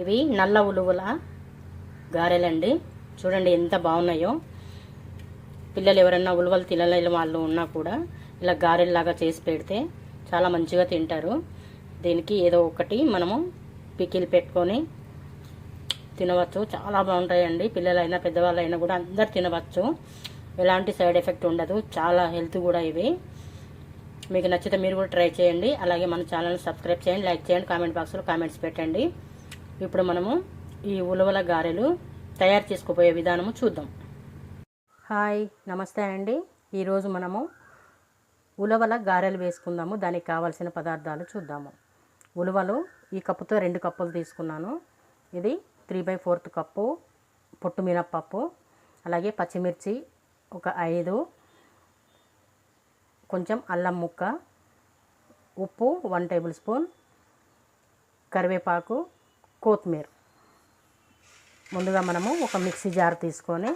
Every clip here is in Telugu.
ఇవి నల్ల ఉలువల గారెలండి. చూడండి ఎంత బాగున్నాయో. పిల్లలు ఎవరన్నా ఉలువలు తినలేని వాళ్ళు ఉన్నా కూడా ఇలా గారెల్లాగా చేసి పెడితే చాలా మంచిగా తింటారు. దీనికి ఏదో ఒకటి మనము పికిల్ పెట్టుకొని తినవచ్చు. చాలా బాగుంటాయండి. పిల్లలైనా పెద్దవాళ్ళైనా కూడా అందరు తినవచ్చు. ఎలాంటి సైడ్ ఎఫెక్ట్ ఉండదు. చాలా హెల్త్ కూడా ఇవి. మీకు నచ్చితే మీరు కూడా ట్రై చేయండి. అలాగే మన ఛానల్ సబ్స్క్రైబ్ చేయండి లైక్ చేయండి కామెంట్ బాక్స్లో కామెంట్స్ పెట్టండి. ఇప్పుడు మనము ఈ ఉలవల గారెలు తయారు చేసుకోబోయే విధానము చూద్దాం. హాయ్ నమస్తే అండి. ఈరోజు మనము ఉలవల గారెలు వేసుకుందాము. దానికి కావాల్సిన పదార్థాలు చూద్దాము. ఉలవలు ఈ కప్పుతో రెండు కప్పులు తీసుకున్నాను. ఇది త్రీ బై ఫోర్త్ కప్పు పొట్టు మినప్పప్పు అలాగే పచ్చిమిర్చి ఒక ఐదు కొంచెం అల్లం ముక్క ఉప్పు వన్ టేబుల్ స్పూన్ కరివేపాకు కొత్తిమీర. ముందుగా మనము ఒక మిక్సీ జార్ తీసుకొని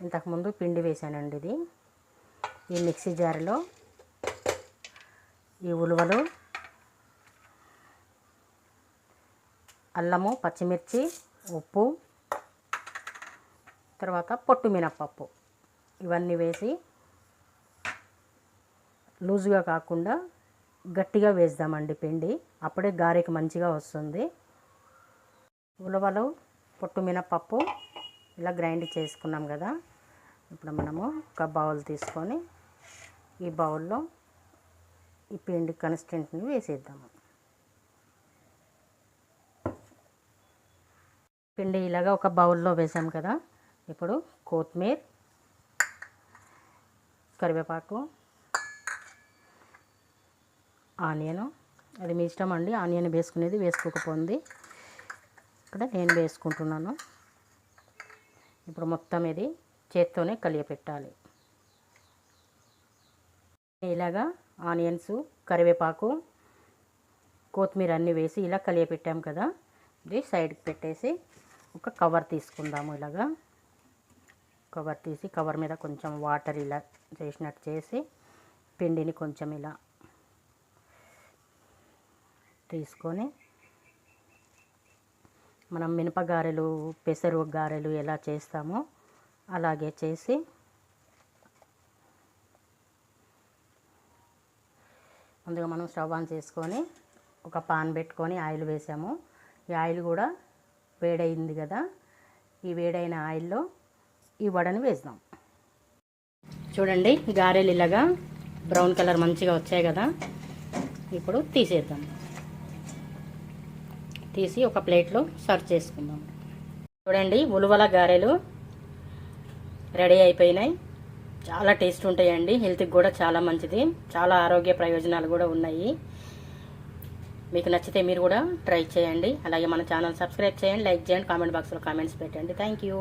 ఇంతకుముందు పిండి వేసానండి ఇది. ఈ మిక్సీ జార్లో ఈ ఉలువలు అల్లము పచ్చిమిర్చి ఉప్పు తర్వాత పొట్టు మినప్పప్పు. ఇవన్నీ వేసి లూజుగా కాకుండా గట్టిగా వేద్దామండి పిండి. అప్పుడే గారెకి మంచిగా వస్తుంది. ఉలవలు పొట్టు మినపప్పు ఇలా గ్రైండ్ చేసుకున్నాం కదా. ఇప్పుడు మనము ఒక బౌల్ తీసుకొని ఈ బౌల్లో ఈ పిండి కన్స్టెంట్ని వేసేద్దాము పిండి ఇలాగా ఒక బౌల్లో వేసాం కదా. ఇప్పుడు కొత్తిమీర కరివేపాకు ఆనియన్. అది మీ ఇష్టం అండి. ఆనియన్ వేసుకునేది వేసుకోకపోయింది ఇక్కడ నేను వేసుకుంటున్నాను. ఇప్పుడు మొత్తం ఇది చేత్తోనే కలియపెట్టాలి. ఇలాగా ఆనియన్స్ కరివేపాకు కొత్తిమీర అన్నీ వేసి ఇలా కలియపెట్టాం కదా. ఇది సైడ్కి పెట్టేసి ఒక కవర్ తీసుకుందాము ఇలాగా. కవర్ తీసి కవర్ మీద కొంచెం వాటర్ ఇలా చేసినట్టు చేసి పిండిని కొంచెం ఇలా తీసుకొని మనం మినప గారెలు పెసరు గారెలు ఎలా చేస్తామో అలాగే చేసి ముందుగా మనం స్టవ్ ఆన్ చేసుకొని ఒక పాన్ పెట్టుకొని ఆయిల్ వేసాము. ఈ ఆయిల్ కూడా వేడైంది కదా. ఈ వేడైన ఆయిల్లో ఈ వడని వేద్దాం. చూడండి గారెలు ఇలాగా బ్రౌన్ కలర్ మంచిగా వచ్చాయి కదా. ఇప్పుడు తీసేద్దాం. తీసి ఒక ప్లేట్లో సర్వ్ చేసుకుందాం. చూడండి ఉలువల గారెలు రెడీ అయిపోయినాయి. చాలా టేస్ట్ ఉంటాయండి. హెల్త్కి కూడా చాలా మంచిది. చాలా ఆరోగ్య ప్రయోజనాలు కూడా ఉన్నాయి. మీకు నచ్చితే మీరు కూడా ట్రై చేయండి. అలాగే మన ఛానల్ సబ్స్క్రైబ్ చేయండి లైక్ చేయండి కామెంట్ బాక్స్లో కామెంట్స్ పెట్టండి. Thank you.